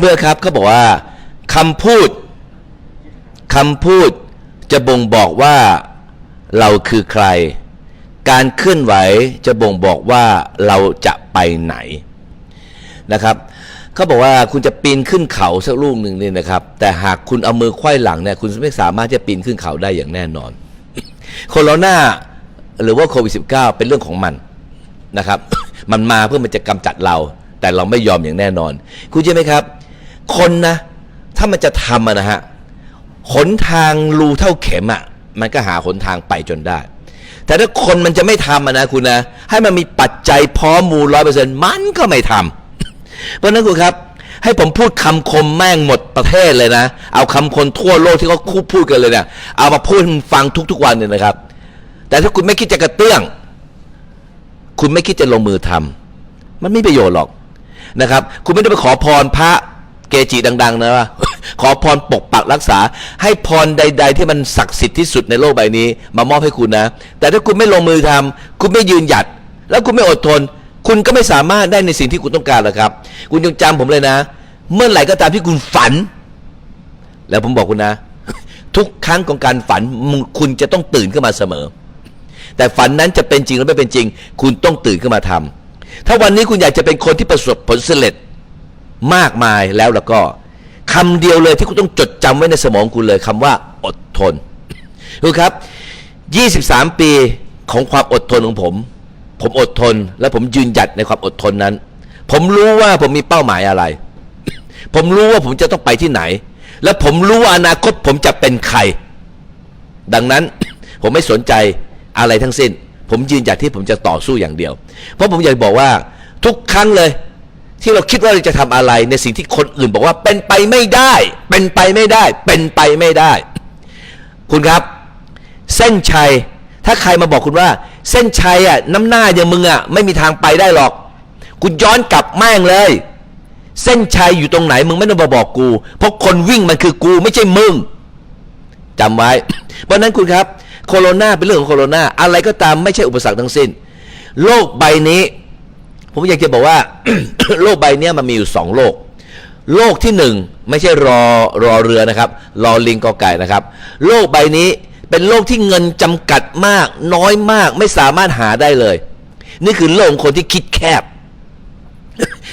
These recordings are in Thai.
เพื่อนๆครับเขาบอกว่าคำพูดคำพูดจะบ่งบอกว่าเราคือใคร การเคลื่อนไหวจะบ่งบอกว่าเราจะไปไหนนะครับเขาบอกว่าคุณจะปีนขึ้นเขาสักลูกหนึ่งเนี่ยนะครับ แต่หากคุณเอามือไขว้หลังเนี่ยคุณไม่สามารถจะปีนขึ้นเขาได้อย่างแน่นอนโคโรนาหรือว่าโควิด -19 เป็นเรื่องของมันนะครับ มันมาเพื่อมันจะกำจัดเรา แต่เราไม่ยอมอย่างแน่นอน คุณเชื่อไหมครับ คนนะ ถ้ามันจะทำอะนะฮะหนทางรูเท่าเข็มอะมันก็หาหนทางไปจนได้ แต่ถ้าคนมันจะไม่ทำอะนะคุณนะ ให้มันมีปัจจัยพร้อมมูลร้อยเปอร์เซ็นต์มันก็ไม่ทำเพราะนั้นคุณครับ ให้ผมพูดคำคมแม่งหมดประเทศเลยนะ เอาคำคนทั่วโลกที่เขาคู่พูดกันเลยเนี่ยเอามาพูดให้มันฟังทุกๆวันเลยนะครับ แต่ถ้าคุณไม่คิดจะกระเตื้อง คุณไม่คิดจะลงมือทำมันไม่ประโยชน์หรอกนะครับ คุณไม่ได้ไปขอพรพระ เกจิดัง ๆ นะว่า ขอพรปกปักรักษา ให้พรใด ๆ ที่มันศักดิ์สิทธิ์ที่สุดในโลกใบนี้ มามอบให้คุณนะ แต่ถ้าคุณไม่ลงมือทำคุณไม่ยืนหยัด แล้วคุณไม่อดทน คุณก็ไม่สามารถได้ในสิ่งที่คุณต้องการหรอกครับ คุณจงจำผมเลยนะ เมื่อไหร่ก็ตามที่คุณฝัน แล้วผมบอกคุณนะ ทุกครั้งของการฝันคุณจะต้องตื่นขึ้นมาเสมอ แต่ฝันนั้นจะเป็นจริงหรือไม่เป็นจริง คุณต้องตื่นขึ้นมาทำถ้าวันนี้คุณอยากจะเป็นคนที่ประสบผลสำเร็จ มากมายแล้วแล้วก็คำเดียวเลยที่คุณต้องจดจำไว้ในสมองคุณเลยคำว่าอดทนดูครับ 23 ปีของความอดทนของผม ผมอดทนและผมยืนหยัดในความอดทนนั้น ผมรู้ว่าผมมีเป้าหมายอะไร ผมรู้ว่าผมจะต้องไปที่ไหน และผมรู้ว่าอนาคตผมจะเป็นใคร ดังนั้นผมไม่สนใจอะไรทั้งสิ้น ผมยืนหยัดที่ผมจะต่อสู้อย่างเดียว เพราะผมอยากบอกว่าทุกครั้งเลย ที่เราคิดว่าเราจะทำอะไรในสิ่งที่คนอื่นบอกว่าเป็นไปไม่ได้ เป็นไปไม่ได้ เป็นไปไม่ได้ คุณครับ เส้นชัย ถ้าใครมาบอกคุณว่า เส้นชัยอะน้ำหน้าอย่างมึงอะไม่มีทางไปได้หรอกคุณย้อนกลับแม่งเลย เส้นชัยอยู่ตรงไหนมึงไม่ต้องมาบอกกู เพราะคนวิ่งมันคือกูไม่ใช่มึงจำไว้ เพราะฉะนั้นคุณครับ โคโรนาเป็นเรื่องของโคโรนาอะไรก็ตามไม่ใช่อุปสรรคทั้งสิ้น โลกใบนี้ ผมอยากจะบอกว่า โลกใบนี้มันมีอยู่สองโลก โลกที่หนึ่งไม่ใช่รอรอเรือนะครับ รอลิงกอไก่นะครับ โลกใบนี้เป็นโลกที่เงินจำกัดมาก น้อยมากไม่สามารถหาได้เลย นี่คือโลกของคนที่คิดแคบ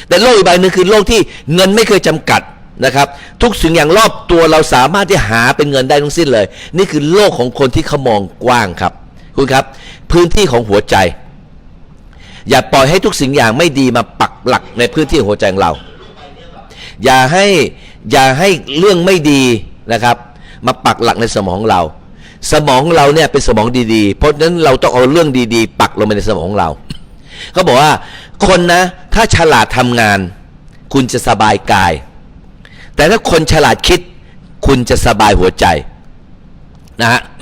แต่โลกอีกใบหนึ่งคือโลกที่เงินไม่เคยจำกัดนะครับ ทุกสิ่งอย่างรอบตัวเราสามารถที่หาเป็นเงินได้ทั้งสิ้นเลย นี่คือโลกของคนที่เขามองกว้างครับ คุณครับ พื้นที่ของหัวใจ อย่าปล่อยให้ทุกสิ่งอย่างไม่ดีมาปักหลักในพื้นที่หัวใจของเรา อย่าให้อย่าให้เรื่องไม่ดีนะครับ มาปักหลักในสมองของเรา สมองของเราเนี่ยเป็นสมองดีๆ เพราะฉะนั้นเราต้องเอาเรื่องดีๆ ปักลงไปในสมองของเราเขาบอกว่าคนนะ ถ้าฉลาดทำงาน คุณจะสบายกาย แต่ถ้าคนฉลาดคิด คุณจะสบายหัวใจนะฮะ